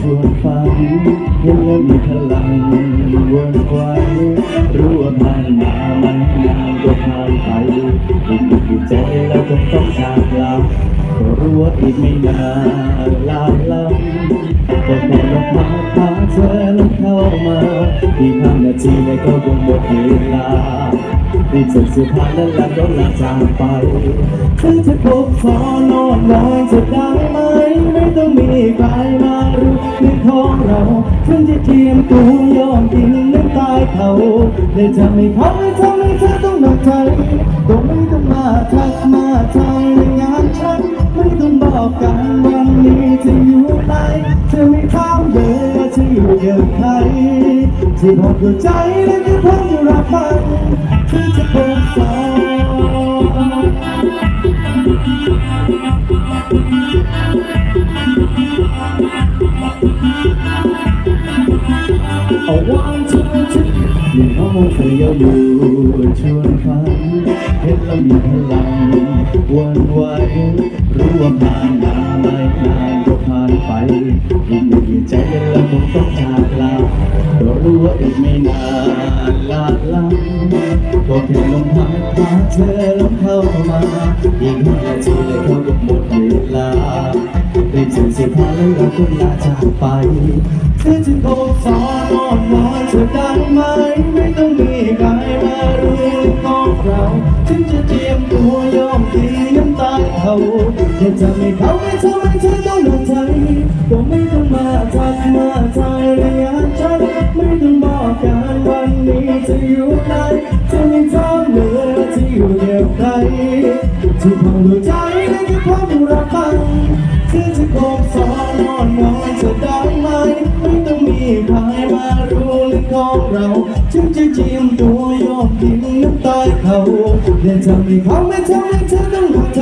ชวนฝันเห็นแล้วมีพลังวนไว้รู้ว่าผ่านมามันนานก็ผ่านไปอีกกี่ใจแล้วก็ต้องจากลาก็รู้ว่าอีกไม่นานลาลำ เธอลงเข้ามาอีกห้านาทีแล้วก็คงหมดเวลารีบใส่เสื้อผ้าแล้วแล้วก็ลาจากไปเธอจะพบฟอนอนลอยจะได้ไหมไม่ต้องมีใครมารู้ในของเราฉันจะเทียมตัวยอมกินน้ำตายเขาเลยจะไม่เขาไม่ทำให้เธอต้องหนักใจก็ไม่ต้องมาทักมาทายในงานฉันไม่ต้องบอกกันวันนี้จะอยู่ไหนเธอไม่ถา มเลยว่าจะอยู่กับใครที่บอกหัวใจและที่พันอยู่รักมันเธอจะพบฟ้าเอาวันเธอจะมีห้องเธอเยอะอยู่ชวนฝันเห็นแล้วมีพลังวันไหวรู้ว่าผ่านมาไม่นานก็ผ่านไป ไม่นานลาลังก็แค่ลมพัดพาเธอลมเข้ามาอีกห้านาทีเลยเขาก็หมดเวลารีบใส่เสื้อผ้าแล้วเราก็ลาจากไปเธอจะโกงสอนอ่อนวอนเธอได้ไหมไม่ต้องมีใครมารู้เรื่องของเราฉันจะเตรียมตัวยอมตีน้ำตาเขาแค่จะไม่เขาไม่ทำให้เธอต้องหนักใจก็ไม่ต้องมาทักมาทาย รู้เรื่องเราฉันจะจิ้มตัวยอมกินน้ำตาเขาเดินทำให้เขาไม่ทำให้เธอต้องหักใจ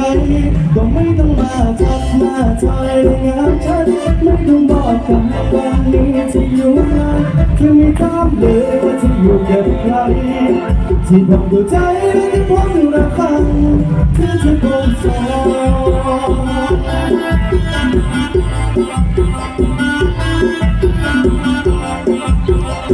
ก็ไม่ต้องมาทักมาทายเรื่องานฉันไม่ต้องบอกกันวันนี้จะอยู่ไหนเธอไม่ถามเลยว่าจะอยู่กับใครที่บอกหัวใจและที่ความรักฟังเธอจะโกงสอน เ